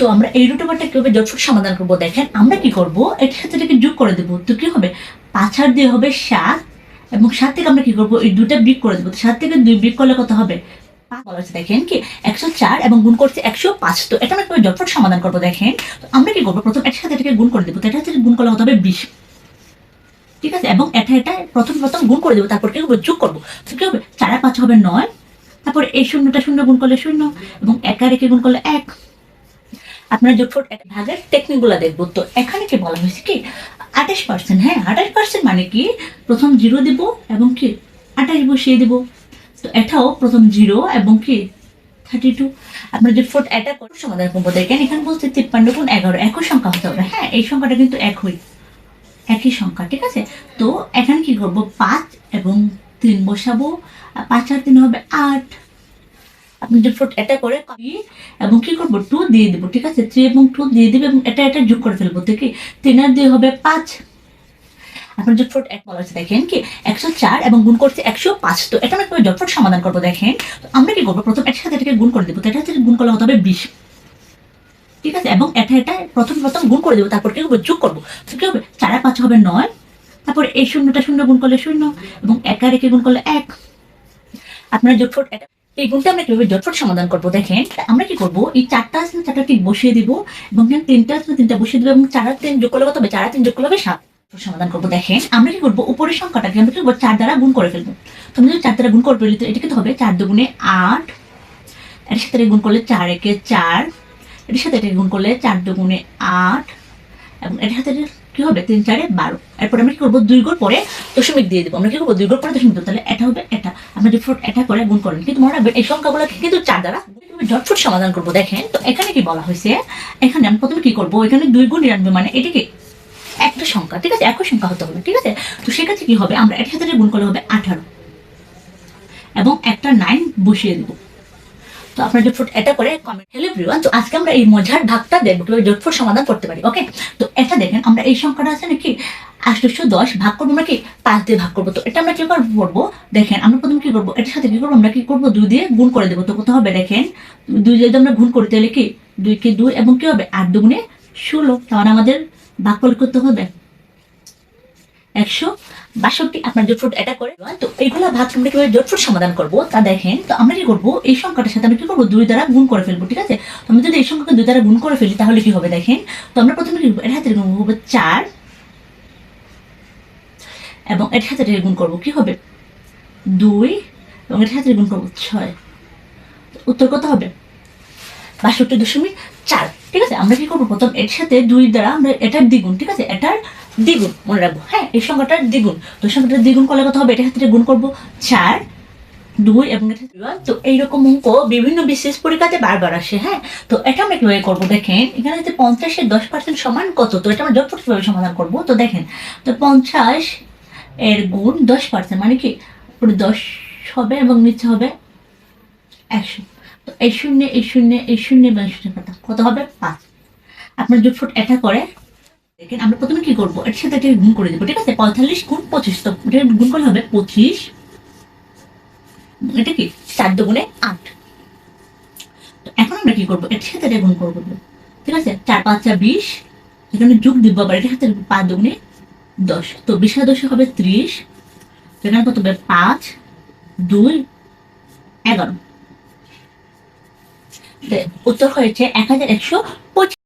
তো আমরা এই রুট ওভারটা কীভাবে জটফট সমাধান করব? দেখেন, আমরা কি করব? এটার সাথে এটাকে যোগ করে দেবো। তো কি হবে? পাঁচ হাত দিয়ে হবে সাত এবং সাত থেকে আমরা কি করব? এই দুটা বিক করে দেবো। তো সাত থেকে দুই বিক করলে কত হবে? বলা হচ্ছে, দেখেন কি? একশো চার এবং গুণ করছে একশো পাঁচ। তো এটা আমরা কীভাবে জটফট সমাধান করব? দেখেন, তো আমরা কি করব? প্রথম এটার সাথে এটাকে গুণ করে দেবো। তো এটা হচ্ছে গুণ করলে কত হবে? বিশ। ঠিক আছে? এবং এটা এটা প্রথম প্রথম গুণ করে দেবো। তারপর কি করব যোগ করব। তো কি হবে? চার আর পাঁচ হবে নয়। তারপর এই শূন্যটা শূন্য গুণ করলে শূন্য এবং একা রেখে গুণ করলে এক। আপনার যোগফল এক ভাগের টেকনিকগুলো দেখব। তো এখানে কি বলা হয়েছে কি? আঠাশ পার্সেন্ট হ্যাঁ আঠাশ পার্সেন্ট মানে কি? প্রথম জিরো দিব এবং কি? আঠাশ বসিয়ে দিব। তো এটাও প্রথম জিরো এবং কি? থার্টি টু আপনার যে ফোর্ট এটা করে সমাধান করব। দেখেন, এখানে বলছে তিপ্পান্ন গুণ এগারো। একই সংখ্যা হতে হবে। হ্যাঁ এই সংখ্যাটা কিন্তু একই। একই সংখ্যা, ঠিক আছে? তো এখানে কি করব? পাঁচ এবং তিন বসাবো। পাঁচ আর তিন হবে আট। আপনি যে ফোর্ট এটা করে এবং কি করব? টু দিয়ে দেবো, ঠিক আছে? থ্রি এবং টু দিয়ে দেবে এবং এটা এটা যোগ করে ফেলব থেকে তিন আর দিয়ে হবে পাঁচ। আপনার জটফট এক বলা হচ্ছে দেখেন কি? একশো চার এবং গুণ করছে একশো পাঁচ। তো এটা আমরা কীভাবে জটফট সমাধান করব, দেখেন? তো আমরা কি করব? প্রথম একসাথে এটাকে গুণ করে দেবো, তো এটা হচ্ছে গুণ করলে হতে হবে? বিশ। ঠিক আছে? এবং এটা এটা প্রথম প্রথম গুণ করে দেবো, তারপর কি করব যোগ করব। তো কি হবে? চার পাঁচ হবে নয়। তারপর এই শূন্যটা শূন্য গুণ করলে শূন্য এবং একা রেখে গুণ করলে এক। আপনার জটফট এটা এই গুণটা আমরা কীভাবে জটফট সমাধান করব দেখেন আমরা কি করব এই চারটা না, চারটা ঠিক বসিয়ে দিব এবং তিনটা আছে তিনটা বসিয়ে দিব এবং চার তিন যোগ করলে হবে? চার তিন যোগ করলে হবে সাত। সমাধান করব দেখেন আমরা কি করব উপরের সংখ্যাটাকে আমরা কি করব চার দ্বারা গুণ করে ফেলব। তুমি যদি চার দ্বারা গুণ করে ফেলি তো এটা কিন্তু হবে চার দুগুণে আট এর সাথে গুণ করলে চার একে চার এটার সাথে এটা গুণ করলে চার দুগুণে আট এবং এটার সাথে কি হবে? তিন চারে বারো। এরপর আমরা কি করব? দুই গোর পরে দশমিক দিয়ে দেবো। আমরা কি করব? দুই গোর পরে দশমিক দেবো। তাহলে এটা হবে এটা। আমরা যে ফুট এটা করে গুণ করেন কিন্তু মনে রাখবেন এই সংখ্যাগুলোকে কিন্তু চার দ্বারা জটফুট সমাধান করব। দেখেন, তো এখানে কি বলা হয়েছে? এখানে আমি প্রথমে কি করব? এখানে দুই গুণ নিরানব্বই মানে এটাকে একটা সংখ্যা। ঠিক আছে? একই সংখ্যা হতে হবে। ঠিক আছে? তো সেক্ষেত্রে কি হবে? আমরা এটার সাথে গুণ করলে হবে আঠারো। এবং একটা নাইন বসিয়ে দেবো। তো আপনার জটফুট এটা করে কমেন্ট হ্যালো এভরিওয়ান তো আজকে আমরা এই মজার ভাগটা দেখব কীভাবে জটফুট সমাধান করতে পারি ওকে তো এটা দেখেন, আমরা এই সংখ্যাটা আছে নাকি আটশো দশ ভাগ করব আমরা কি পাঁচ দিয়ে ভাগ করব? তো এটা আমরা কি করব? দেখেন, আমরা প্রথমে কি করব? এটার সাথে কি করব? আমরা কি করব? দুই দিয়ে গুণ করে দেবো। তো কত হবে? দেখেন, দুই যদি আমরা গুণ করতে তাহলে কি? দুই কি দুই এবং কি হবে? আট দুগুণে ষোলো। তাহলে আমাদের ভাগ করে করতে হবে? একশো বাষট্টি আপনার জোটফুট এটা করে তো এইগুলা ভাগ আমরা কীভাবে জোটফুট সমাধান করব? তা দেখেন, তো আমরা কি করব? এই সংখ্যাটার সাথে আমরা কি করব? দুই দ্বারা গুণ করে ফেলব, ঠিক আছে? তো আমরা যদি এই সংখ্যাকে দুই দ্বারা গুণ করে ফেলি, তাহলে কি হবে দেখেন? তো আমরা প্রথমে কি এর হাতে গুণ করব চার এবং এর হাতে গুণ করব কি হবে? দুই এবং এর হাতে গুণ করব ছয়। উত্তর কত হবে? বাষট্টি দশমিক চার, ঠিক আছে? আমরা কি করব? প্রথম এর সাথে দুই দ্বারা আমরা এটার দ্বিগুণ, ঠিক আছে? এটার দ্বিগুণ, মনে রাখব। হ্যাঁ এই সংখ্যাটার দ্বিগুণ। তো সংখ্যাটার দ্বিগুণ করলে কত হবে? এটার সাথে গুণ করব চার, দুই এবং তো এইরকম অঙ্ক বিভিন্ন বিশেষ পরীক্ষাতে বারবার আসে হ্যাঁ? তো এটা আমরা কীভাবে করব? দেখেন, এখানে হচ্ছে পঞ্চাশের দশ পার্সেন্ট সমান কত? তো এটা আমরা জটপট কীভাবে সমাধান করব। তো দেখেন, তো পঞ্চাশ এর গুণ দশ পার্সেন্ট মানে কি? পুরো দশ হবে এবং নিচে হবে একশো। তো এই শূন্য এই শূন্য এই শূন্য এবং শূন্য কত হবে? পাঁচ। আপনার জোটফুট এটা করে দেখেন, আমরা প্রথমে কি করব? এর সাথে গুণ করে দেবো ঠিক আছে? পঁয়তাল্লিশ গুণ পঁচিশ, তো এটা গুণ করলে হবে পঁচিশ। এটা কি? চার দুগুণে আট। তো এখন আমরা কি করব? এর সাথে এটা গুণ করব। ঠিক আছে? চার পাঁচ চার বিশ। এখানে যোগ দিব আবার পাঁচ দুগুণে দশ। তো বিশ দশে হবে ত্রিশ। এখানে কত হবে? পাঁচ, দুই, এগারো। উত্তর হয়েছে এক হাজার একশো পঁচিশ।